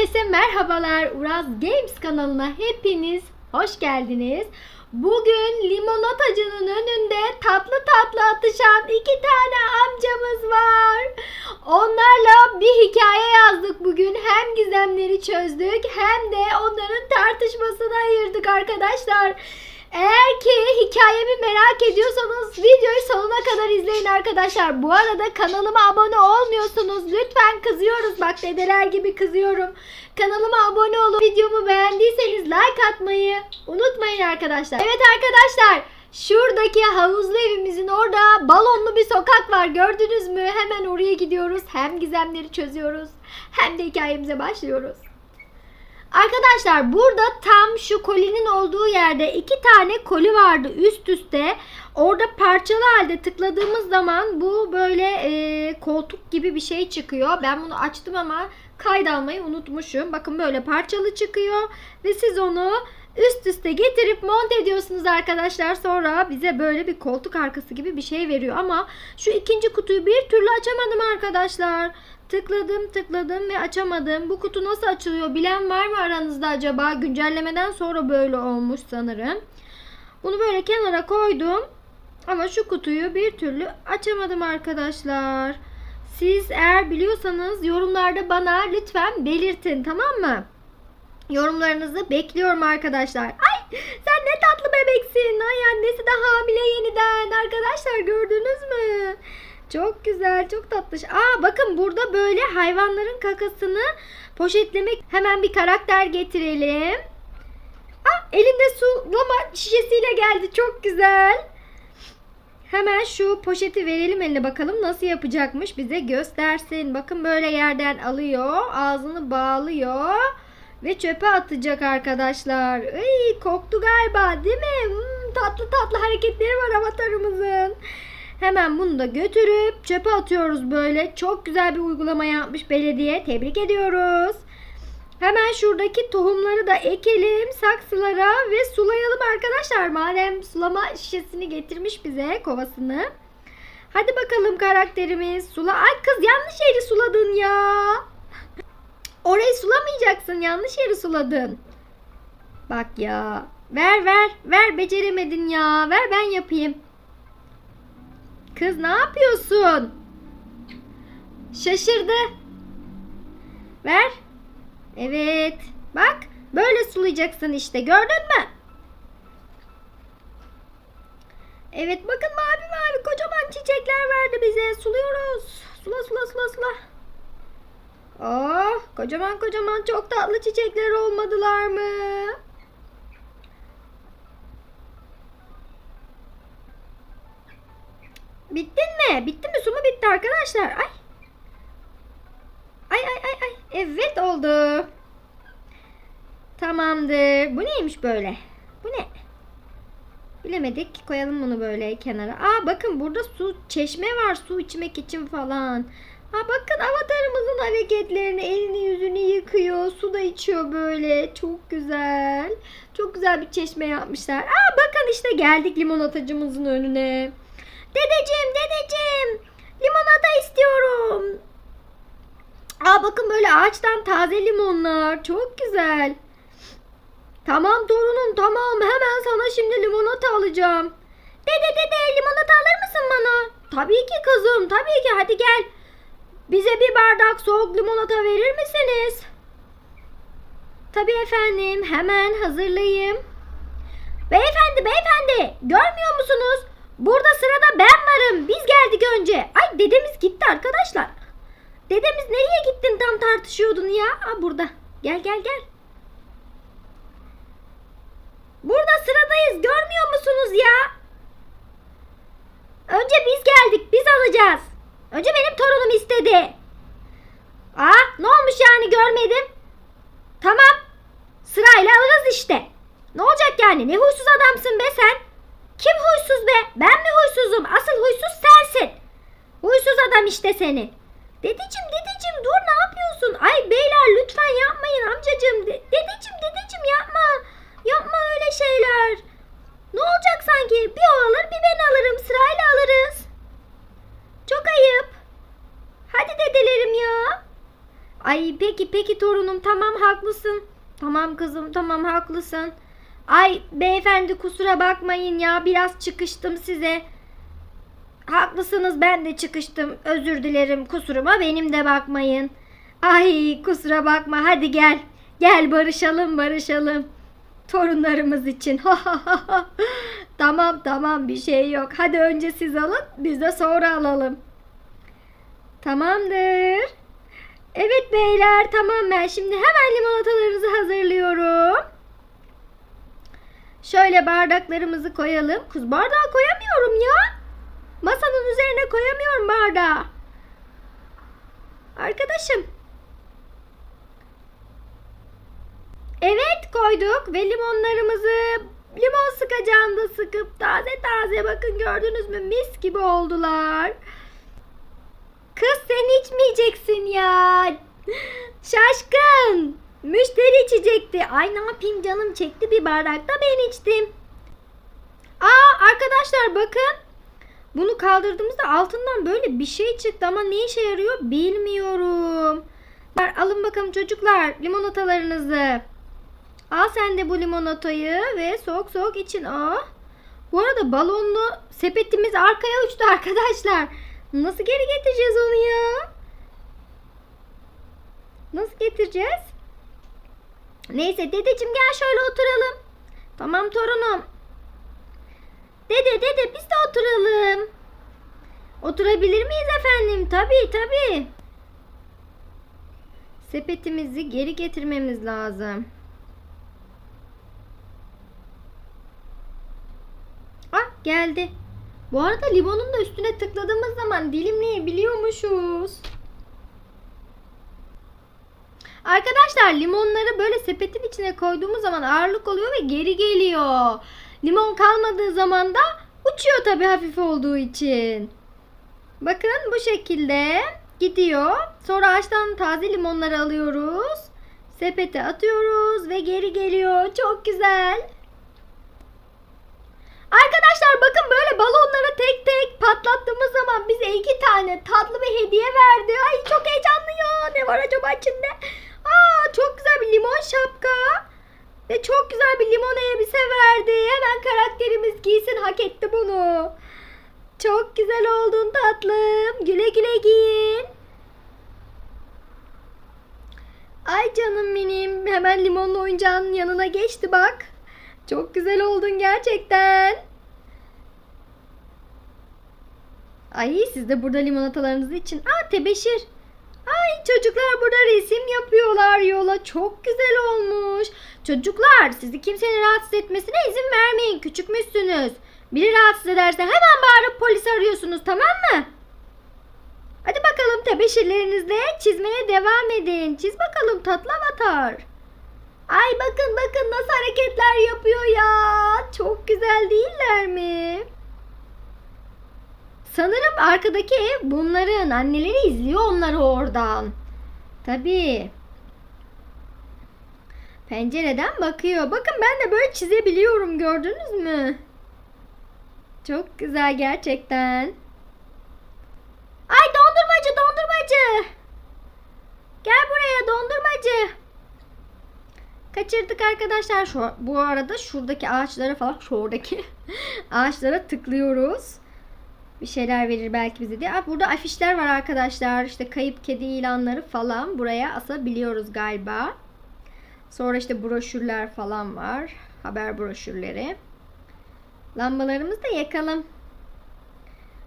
Herkese merhabalar. Uraz Games kanalına hepiniz hoş geldiniz. Bugün limonatacının önünde tatlı tatlı atışan iki tane amcamız var. Onlarla bir hikaye yazdık bugün. Hem gizemleri çözdük hem de onların tartışmasını ayırdık arkadaşlar. Eğer ki hikayemi merak ediyorsanız videoyu sonuna kadar izleyin arkadaşlar. Bu arada kanalıma abone olmuyorsunuz. Lütfen kızıyoruz. Bak dedeler gibi kızıyorum. Kanalıma abone olup videomu beğendiyseniz like atmayı unutmayın arkadaşlar. Evet arkadaşlar. Şuradaki havuzlu evimizin orada balonlu bir sokak var. Gördünüz mü? Hemen oraya gidiyoruz. Hem gizemleri çözüyoruz hem de hikayemize başlıyoruz. Arkadaşlar burada tam şu kolinin olduğu yerde iki tane koli vardı üst üste. Orada parçalı halde tıkladığımız zaman bu böyle e, koltuk gibi bir şey çıkıyor. Ben bunu açtım ama kaydalmayı unutmuşum. Bakın böyle parçalı çıkıyor ve siz onu üst üste getirip monte ediyorsunuz arkadaşlar. Sonra bize böyle bir koltuk arkası gibi bir şey veriyor. Ama şu ikinci kutuyu bir türlü açamadım arkadaşlar. Tıkladım tıkladım ve açamadım. Bu kutu nasıl açılıyor bilen var mı aranızda acaba? Güncellemeden sonra böyle olmuş sanırım. Bunu böyle kenara koydum. Ama şu kutuyu bir türlü açamadım arkadaşlar. Siz eğer biliyorsanız yorumlarda bana lütfen belirtin tamam mı? Yorumlarınızı bekliyorum arkadaşlar. Ay sen ne tatlı bebeksin. Ay annesi de hamile yeniden. Arkadaşlar gördünüz mü? Çok güzel, çok tatlış. Aa bakın burada böyle hayvanların kakasını poşetlemek. Hemen bir karakter getirelim. Aa elinde sulama şişesiyle geldi. Çok güzel. Hemen şu poşeti verelim eline bakalım nasıl yapacakmış bize göstersin. Bakın böyle yerden alıyor, ağzını bağlıyor ve çöpe atacak arkadaşlar. Ay koktu galiba değil mi? Hmm, tatlı tatlı hareketleri var avatarımızın. Hemen bunu da götürüp çöpe atıyoruz böyle. Çok güzel bir uygulama yapmış belediye. Tebrik ediyoruz. Hemen şuradaki tohumları da ekelim saksılara ve sulayalım arkadaşlar. Madem sulama şişesini getirmiş bize kovasını. Hadi bakalım karakterimiz. Sula. Ay kız yanlış yeri suladın ya. Orayı sulamayacaksın. Yanlış yeri suladın. Bak ya. Ver ver. Ver beceremedin ya. Ver ben yapayım. Kız ne yapıyorsun? Şaşırdı. Ver. Evet. Bak. Böyle sulayacaksın işte. Gördün mü? Evet bakın mavi mavi kocaman çiçekler verdi bize. Suluyoruz. Sula sula sula sula. Oh kocaman kocaman çok tatlı çiçekler olmadılar mı? Bittin mi? Bitti mi? Su mu bitti arkadaşlar? Ay. Ay ay ay ay. Evet oldu. Tamamdır. Bu neymiş böyle? Bu ne? Bilemedik. Koyalım bunu böyle kenara. Aa bakın burada su çeşme var su içmek için falan. Ha bakın avatarımızın hareketlerini elini yüzünü yıkıyor. Su da içiyor böyle. Çok güzel. Çok güzel bir çeşme yapmışlar. Aa bakın işte geldik limonatacımızın önüne. Dedeciğim dedeciğim limonata istiyorum. Aa bakın böyle ağaçtan taze limonlar. Çok güzel. Tamam torunum tamam hemen sana şimdi limonata alacağım. Dede dede limonata alır mısın bana? Tabii ki kızım tabii ki hadi gel. Bize bir bardak soğuk limonata verir misiniz? Tabii efendim hemen hazırlayayım. Beyefendi beyefendi görmüyor musunuz? Burada sırada ben varım. Biz geldik önce. Ay dedemiz gitti arkadaşlar. Dedemiz nereye gittin tam tartışıyordun ya? Aa burada. Gel gel gel. Burada sıradayız. Görmüyor musunuz ya? Önce biz geldik. Biz alacağız. Önce benim torunum istedi. Aa ne olmuş yani görmedim. Tamam. Sırayla alırız işte. Ne olacak yani? Ne huysuz adamsın be sen? Kim huysuz be? Ben mi huysuzum? Asıl huysuz sensin. Huysuz adam işte seni. Dedeciğim dedeciğim dur ne yapıyorsun? Ay beyler lütfen yapmayın amcacığım. De- dedeciğim dedeciğim yapma. Yapma öyle şeyler. Ne olacak sanki? Bir o alır bir ben alırım. Sırayla alırız. Çok ayıp. Hadi dedelerim ya. Ay peki peki torunum tamam haklısın. Tamam kızım tamam haklısın. Ay beyefendi kusura bakmayın ya biraz çıkıştım size. Haklısınız ben de çıkıştım. Özür dilerim kusuruma benim de bakmayın. Ay kusura bakma hadi gel. Gel barışalım barışalım. Torunlarımız için. tamam tamam bir şey yok. Hadi önce siz alın biz de sonra alalım. Tamamdır. Evet beyler tamam ben şimdi hemen limonatalarınızı hazırlıyorum. Şöyle bardaklarımızı koyalım. Kız bardağı koyamıyorum ya. Masanın üzerine koyamıyorum bardağı. Arkadaşım. Evet koyduk ve limonlarımızı limon sıkacağında sıkıp taze taze bakın gördünüz mü mis gibi oldular. Kız sen içmeyeceksin ya. Şaşkın. Müşteri içecekti. Ay ne yapayım canım çekti bir bardakta ben içtim. Aa arkadaşlar bakın. Bunu kaldırdığımızda altından böyle bir şey çıktı ama ne işe yarıyor bilmiyorum. Alın bakalım çocuklar limonatalarınızı. Al sen de bu limonatayı ve soğuk soğuk için. Aa. Bu arada balonlu sepetimiz arkaya uçtu arkadaşlar. Nasıl geri getireceğiz onu ya? Nasıl getireceğiz? Neyse dedeciğim gel şöyle oturalım. Tamam torunum. Dede dede biz de oturalım. Oturabilir miyiz efendim? Tabii tabii. Sepetimizi geri getirmemiz lazım. Ah geldi. Bu arada limonun da üstüne tıkladığımız zaman dilimleyebiliyormuşuz. Arkadaşlar limonları böyle sepetin içine koyduğumuz zaman ağırlık oluyor ve geri geliyor. Limon kalmadığı zaman da uçuyor tabii hafif olduğu için. Bakın bu şekilde gidiyor. Sonra ağaçtan taze limonları alıyoruz. Sepete atıyoruz ve geri geliyor. Çok güzel. Arkadaşlar bakın böyle balonları tek tek patlattığımız zaman bize iki tane tatlı bir hediye verdi. Ay çok heyecanlı ya. Ne var acaba içinde? Aa çok güzel bir limon şapka. Ve çok güzel bir limon elbise verdi. Hemen karakterimiz giysin hak etti bunu. Çok güzel oldun tatlım. Güle güle giyin. Ay canım benim. Hemen limonlu oyuncağın yanına geçti bak. Çok güzel oldun gerçekten. Ay siz de burada limonatalarınızı için. Aa tebeşir. Ay çocuklar burada resim yapıyorlar yola. Çok güzel olmuş. Çocuklar sizi kimsenin rahatsız etmesine izin vermeyin. Küçükmüşsünüz. Biri rahatsız ederse hemen bağırıp polis arıyorsunuz tamam mı? Hadi bakalım tebeşirlerinizle çizmeye devam edin. Çiz bakalım tatlı avatar. Ay bakın bakın nasıl hareketler yapıyor ya. Çok güzel değiller mi? Sanırım arkadaki ev bunların. Anneleri izliyor onları oradan. Tabii. Pencereden bakıyor. Bakın ben de böyle çizebiliyorum gördünüz mü? Çok güzel gerçekten. Ay dondurmacı dondurmacı. Gel buraya dondurmacı. Kaçırdık arkadaşlar. Şu, bu arada şuradaki ağaçlara falan şuradaki ağaçlara tıklıyoruz. Bir şeyler verir belki bize diye. Aa, burada afişler var arkadaşlar. İşte kayıp kedi ilanları falan buraya asabiliyoruz galiba. Sonra işte broşürler falan var. Haber broşürleri. Lambalarımızı da yakalım.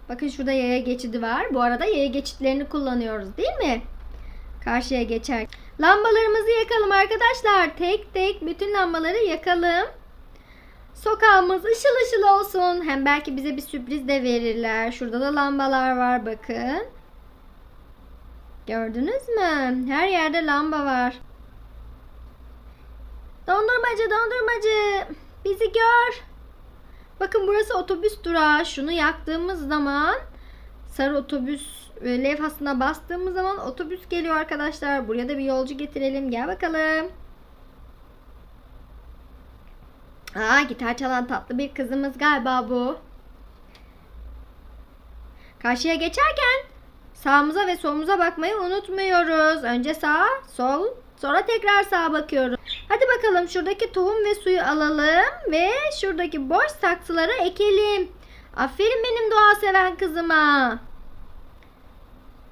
Bakın şurada yaya geçidi var. Bu arada yaya geçitlerini kullanıyoruz değil mi? Karşıya geçer. Lambalarımızı yakalım arkadaşlar. Tek tek bütün lambaları yakalım. Sokağımız ışıl ışıl olsun. Hem belki bize bir sürpriz de verirler. Şurada da lambalar var bakın. Gördünüz mü? Her yerde lamba var. Dondurmacı dondurmacı bizi gör. Bakın burası otobüs durağı. Şunu yaktığımız zaman sarı otobüs e, levhasına bastığımız zaman otobüs geliyor arkadaşlar. Buraya da bir yolcu getirelim. Gel bakalım. Aa gitar çalan tatlı bir kızımız galiba bu. Karşıya geçerken Sağımıza ve solumuza bakmayı unutmuyoruz. Önce sağa, sol, sonra tekrar sağa bakıyoruz. Hadi bakalım şuradaki tohum ve suyu alalım ve şuradaki boş saksılara ekelim. Aferin benim doğa seven kızıma.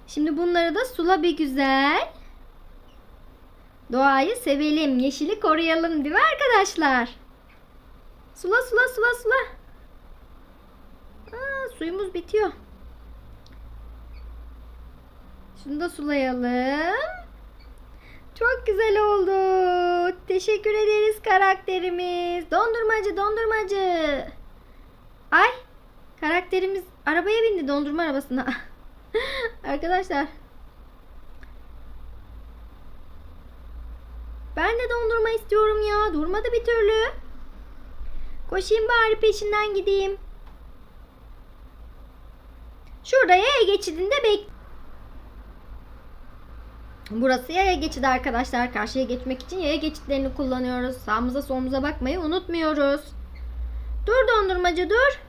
Şimdi bunları da sula bir güzel. Doğayı sevelim, yeşili koruyalım değil mi arkadaşlar? Sula sula sula sula. Aa, suyumuz bitiyor. Şunu da sulayalım. Çok güzel oldu. Teşekkür ederiz karakterimiz. Dondurmacı, dondurmacı. Ay, karakterimiz arabaya bindi dondurma arabasına. Arkadaşlar. Ben de dondurma istiyorum ya. Durmadı bir türlü. Koşayım bari peşinden gideyim. Şurada yaya geçidinde bek. Burası yaya geçidi arkadaşlar. Karşıya geçmek için yaya geçitlerini kullanıyoruz. Sağımıza solumuza bakmayı unutmuyoruz. Dur dondurmacı dur.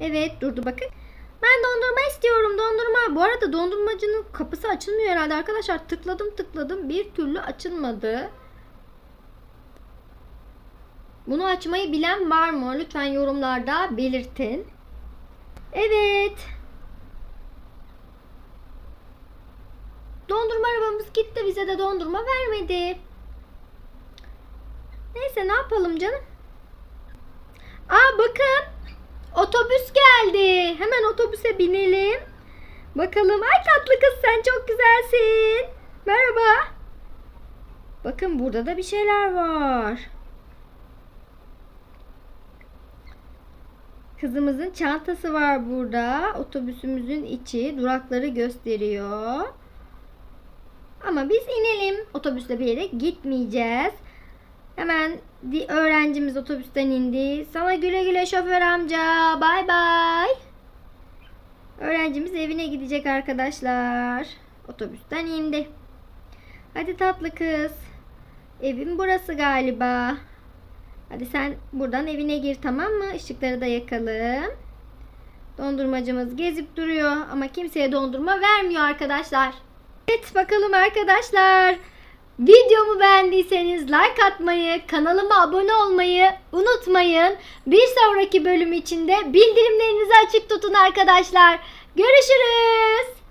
Evet durdu bakın. Ben dondurma istiyorum dondurma. Bu arada dondurmacının kapısı açılmıyor herhalde arkadaşlar. Tıkladım tıkladım bir türlü açılmadı. Bunu açmayı bilen var mı? Lütfen yorumlarda belirtin. Evet. Dondurma arabamız gitti. Bize de dondurma vermedi. Neyse ne yapalım canım? Aa bakın. Otobüs geldi. Hemen otobüse binelim. Bakalım. Ay tatlı kız sen çok güzelsin. Merhaba. Bakın burada da bir şeyler var. Kızımızın çantası var burada. Otobüsümüzün içi durakları gösteriyor. Ama biz inelim. Otobüsle bir yere gitmeyeceğiz. Hemen öğrencimiz otobüsten indi. Sana güle güle şoför amca. Bay bay. Öğrencimiz evine gidecek arkadaşlar. Otobüsten indi. Hadi tatlı kız. Evim burası galiba. Hadi sen buradan evine gir tamam mı? Işıkları da yakalım. Dondurmacımız gezip duruyor ama kimseye dondurma vermiyor arkadaşlar. Evet bakalım arkadaşlar. Videomu beğendiyseniz like atmayı, kanalıma abone olmayı unutmayın. Bir sonraki bölüm için de bildirimlerinizi açık tutun arkadaşlar. Görüşürüz.